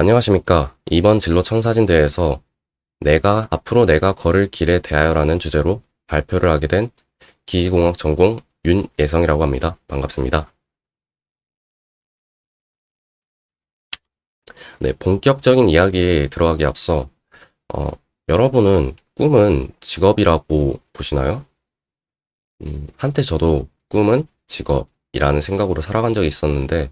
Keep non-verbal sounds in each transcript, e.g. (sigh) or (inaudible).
안녕하십니까. 이번 진로 청사진 대회에서 내가 앞으로 내가 걸을 길에 대하여라는 주제로 발표를 하게 된 기계공학 전공 윤예성이라고 합니다. 반갑습니다. 네, 본격적인 이야기에 들어가기 앞서 어, 여러분은 꿈은 직업이라고 보시나요? 음, 한때 저도 꿈은 직업이라는 생각으로 살아간 적이 있었는데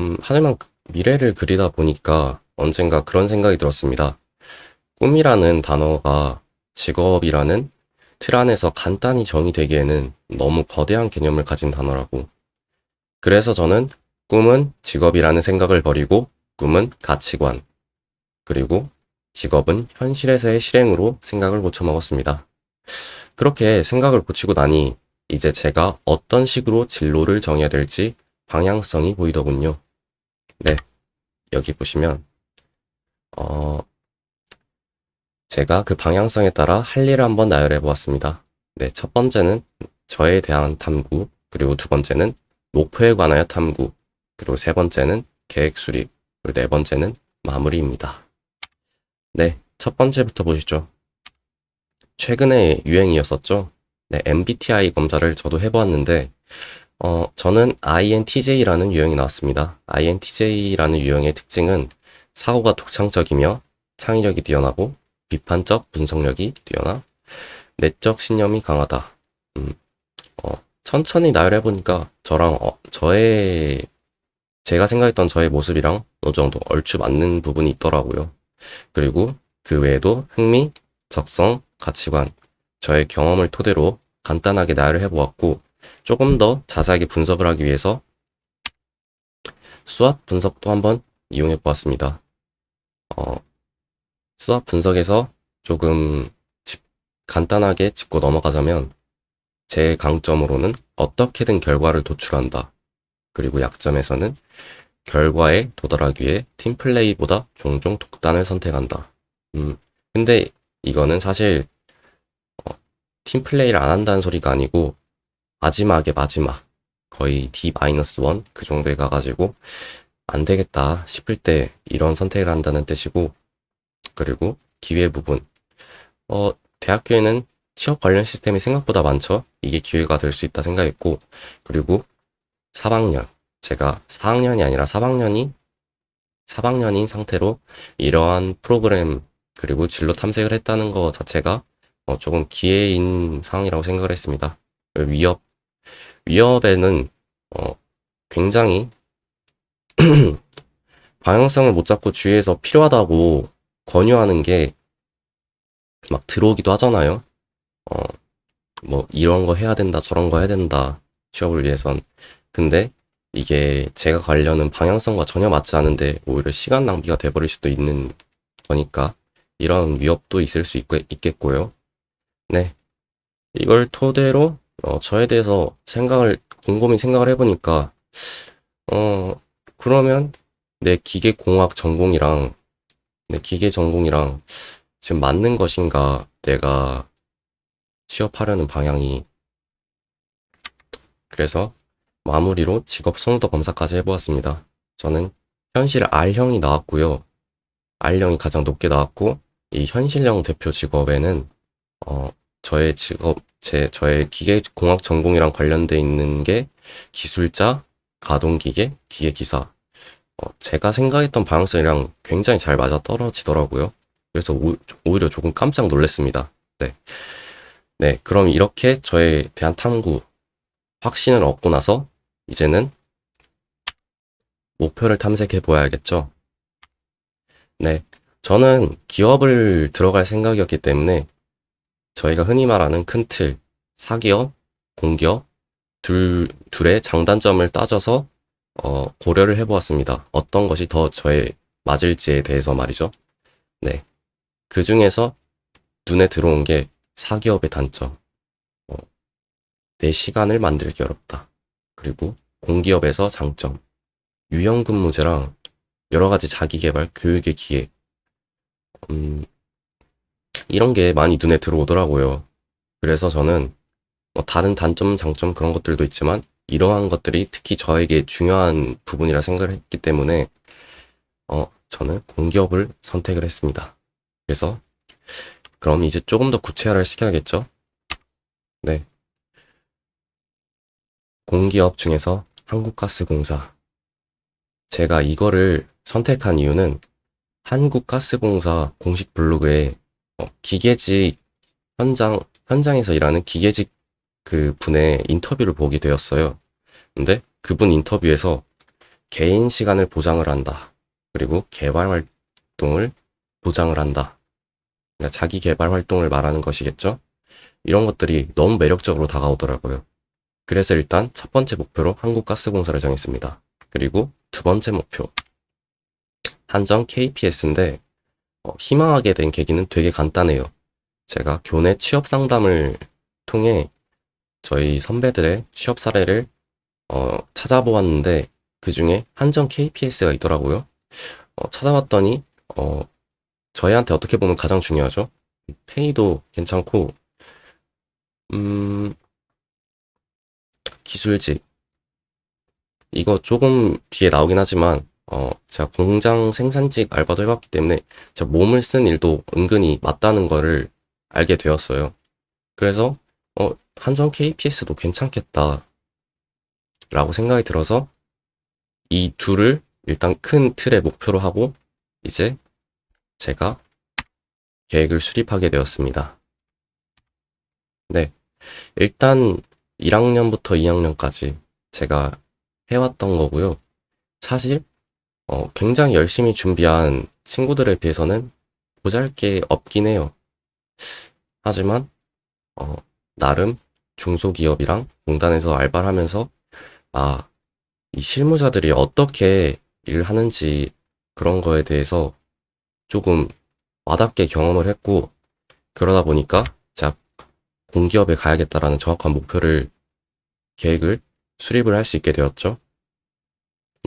음, 하늘만 미래를 그리다 보니까 언젠가 그런 생각이 들었습니다. 꿈이라는 단어가 직업이라는 틀 안에서 간단히 정의되기에는 너무 거대한 개념을 가진 단어라고. 그래서 저는 꿈은 직업이라는 생각을 버리고 꿈은 가치관, 그리고 직업은 현실에서의 실행으로 생각을 고쳐먹었습니다. 그렇게 생각을 고치고 나니 이제 제가 어떤 식으로 진로를 정해야 될지 방향성이 보이더군요. 네, 여기 보시면 어, 제가 그 방향성에 따라 할 일을 한번 나열해 보았습니다. 네, 첫 번째는 저에 대한 탐구, 그리고 두 번째는 목표에 관하여 탐구, 그리고 세 번째는 계획 수립, 그리고 네 번째는 마무리입니다. 네, 첫 번째부터 보시죠. 최근에 유행이었었죠. 네, MBTI 검사를 저도 해보았는데, 어, 저는 INTJ라는 유형이 나왔습니다. INTJ라는 유형의 특징은 사고가 독창적이며 창의력이 뛰어나고 비판적 분석력이 뛰어나 내적 신념이 강하다. 음, 어, 천천히 나열해 보니까 저랑 어, 저의 제가 생각했던 저의 모습이랑 어느 정도 얼추 맞는 부분이 있더라고요. 그리고 그 외에도 흥미, 적성, 가치관, 저의 경험을 토대로 간단하게 나열을 해보았고 조금 더 자세하게 분석을 하기 위해서 수학 분석도 한번 이용해 보았습니다. 어, 수학 분석에서 조금 짚- 간단하게 짚고 넘어가자면 제 강점으로는 어떻게든 결과를 도출한다. 그리고 약점에서는 결과에 도달하기 위해 팀플레이보다 종종 독단을 선택한다. 음, 근데 이거는 사실 어, 팀플레이를 안 한다는 소리가 아니고 마지막에 마지막 거의 D-1 그 정도에 가가지고 안 되겠다 싶을 때 이런 선택을 한다는 뜻이고 그리고 기회 부분 어 대학교에는 취업 관련 시스템이 생각보다 많죠 이게 기회가 될 수 있다 생각했고 그리고 3학년 제가 4학년이 아니라 3학년이 3학년인 상태로 이러한 프로그램 그리고 진로 탐색을 했다는 것 자체가 어, 조금 기회인 상황이라고 생각을 했습니다. 위협 위협에는 어, 굉장히 (clears throat) 방향성을 못 잡고 주위에서 필요하다고 권유하는 게 막 들어오기도 하잖아요. 어, 뭐 이런 거 해야 된다, 저런 거 해야 된다, 취업을 위해선. 근데 이게 제가 가려는 방향성과 전혀 맞지 않은데 오히려 시간 낭비가 돼버릴 수도 있는 거니까 이런 위협도 있을 수 있, 있겠고요. 네. 이걸 토대로 어, 저에 대해서 생각을 곰곰이 생각을 해보니까 어 그러면 내 기계 공학 전공이랑 내 기계 전공이랑 지금 맞는 것인가 내가 취업하려는 방향이 그래서 마무리로 직업 선호도 검사까지 해보았습니다. 저는 현실 R형이 나왔고요. R형이 가장 높게 나왔고 이 현실형 대표 직업에는 어 저의 직업 제 저의 기계 공학 전공이랑 관련돼 있는 게 기술자, 가동기계, 기계기사. 어, 제가 생각했던 방향성이랑 굉장히 잘 맞아 떨어지더라고요. 그래서 오, 오히려 조금 깜짝 놀랐습니다. 네. 네, 그럼 이렇게 저에 대한 탐구, 확신을 얻고 나서 이제는 목표를 탐색해 보아야겠죠. 네. 저는 기업을 들어갈 생각이었기 때문에 저희가 흔히 말하는 큰 틀, 사기업, 공기업, 둘, 둘의 장단점을 따져서 어, 고려를 해보았습니다. 어떤 것이 더 저에 맞을지에 대해서 말이죠. 네. 그 중에서 눈에 들어온 게 사기업의 단점. 어, 내 시간을 만들기 어렵다. 그리고 공기업에서 장점. 유형 근무제랑 여러 가지 자기개발, 교육의 기회. 음, 이런 게 많이 눈에 들어오더라고요. 그래서 저는 뭐 다른 단점, 장점 그런 것들도 있지만 이러한 것들이 특히 저에게 중요한 부분이라 생각을 했기 때문에 어, 저는 공기업을 선택을 했습니다. 그래서 그럼 이제 조금 더 구체화를 시켜야겠죠? 네. 공기업 중에서 한국가스공사. 제가 이거를 선택한 이유는 한국가스공사 공식 블로그에 어, 기계직 현장, 현장에서 일하는 기계직 그 분의 인터뷰를 보게 되었어요. 근데 그분 인터뷰에서 개인 시간을 보장을 한다. 그리고 개발 활동을 보장을 한다. 그러니까 자기 개발 활동을 말하는 것이겠죠? 이런 것들이 너무 매력적으로 다가오더라고요. 그래서 일단 첫 번째 목표로 한국가스공사를 정했습니다. 그리고 두 번째 목표. 한정 KPS인데, 어, 희망하게 된 계기는 되게 간단해요. 제가 교내 취업 상담을 통해 저희 선배들의 취업 사례를 어, 찾아보았는데 그 중에 한정 KPS가 있더라고요. 어, 찾아봤더니 어, 저희한테 어떻게 보면 가장 중요하죠. 페이도 괜찮고 음, 기술직 이거 조금 뒤에 나오긴 하지만 어, 제가 공장 생산직 알바도 해봤기 때문에 제가 몸을 쓴 일도 은근히 맞다는 거를 알게 되었어요. 그래서 어, 한정 KPS도 괜찮겠다. 라고 생각이 들어서 이 둘을 일단 큰 틀의 목표로 하고 이제 제가 계획을 수립하게 되었습니다. 네. 일단 1학년부터 2학년까지 제가 해왔던 거고요. 사실 어, 굉장히 열심히 준비한 친구들에 비해서는 보잘게 없긴 해요. 하지만 어, 나름 중소기업이랑 공단에서 알바를 하면서 아, 이 실무자들이 어떻게 일을 하는지 그런 거에 대해서 조금 와닿게 경험을 했고 그러다 보니까 제가 공기업에 가야겠다라는 정확한 목표를 계획을 수립을 할 수 있게 되었죠.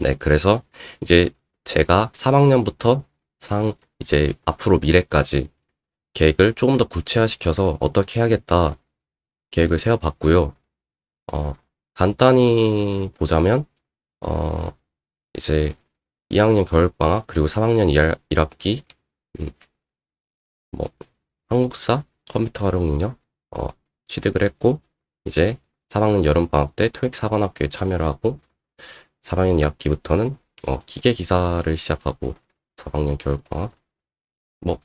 네, 그래서 이제 제가 3학년부터 상 이제 앞으로 미래까지 계획을 조금 더 구체화시켜서 어떻게 해야겠다 계획을 세워봤고요. 어, 간단히 보자면 어, 이제 2학년 겨울방학 그리고 3학년 1, 학기 음, 뭐 한국사 컴퓨터 활용 능력 어, 취득을 했고 이제 3학년 여름방학 때 토익 사관학교에 참여를 하고 3학년 2학기부터는 어, 기계 기사를 시작하고 4학년 겨울방학 뭐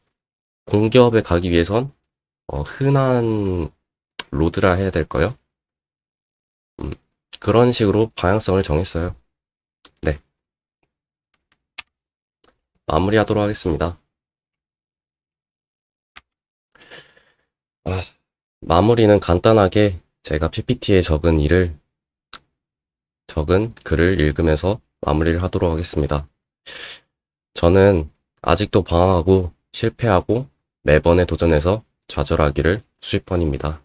공기업에 가기 위해선 어, 흔한 로드라 해야 될까요? 음, 그런 식으로 방향성을 정했어요. 네. 마무리하도록 하겠습니다. 아, 마무리는 간단하게 제가 PPT에 적은 일을 적은 글을 읽으면서 마무리를 하도록 하겠습니다. 저는 아직도 방황하고 실패하고 매번에 도전해서 좌절하기를 수십 번입니다.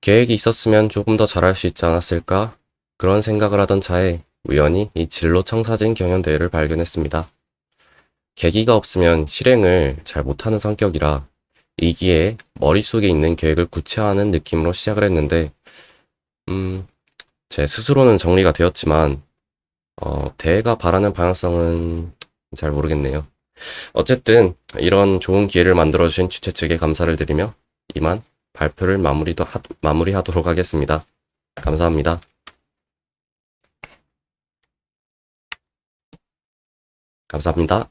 계획이 있었으면 조금 더 잘할 수 있지 않았을까? 그런 생각을 하던 차에 우연히 이 진로 청사진 경연대회를 발견했습니다. 계기가 없으면 실행을 잘 못하는 성격이라 이기에 머릿속에 있는 계획을 구체화하는 느낌으로 시작을 했는데, 음, 제 스스로는 정리가 되었지만, 어, 대회가 바라는 방향성은 잘 모르겠네요. 어쨌든, 이런 좋은 기회를 만들어 주신 주최 측에 감사를 드리며, 이만 발표를 마무리도 하, 마무리하도록 하겠습니다. 감사합니다. 감사합니다.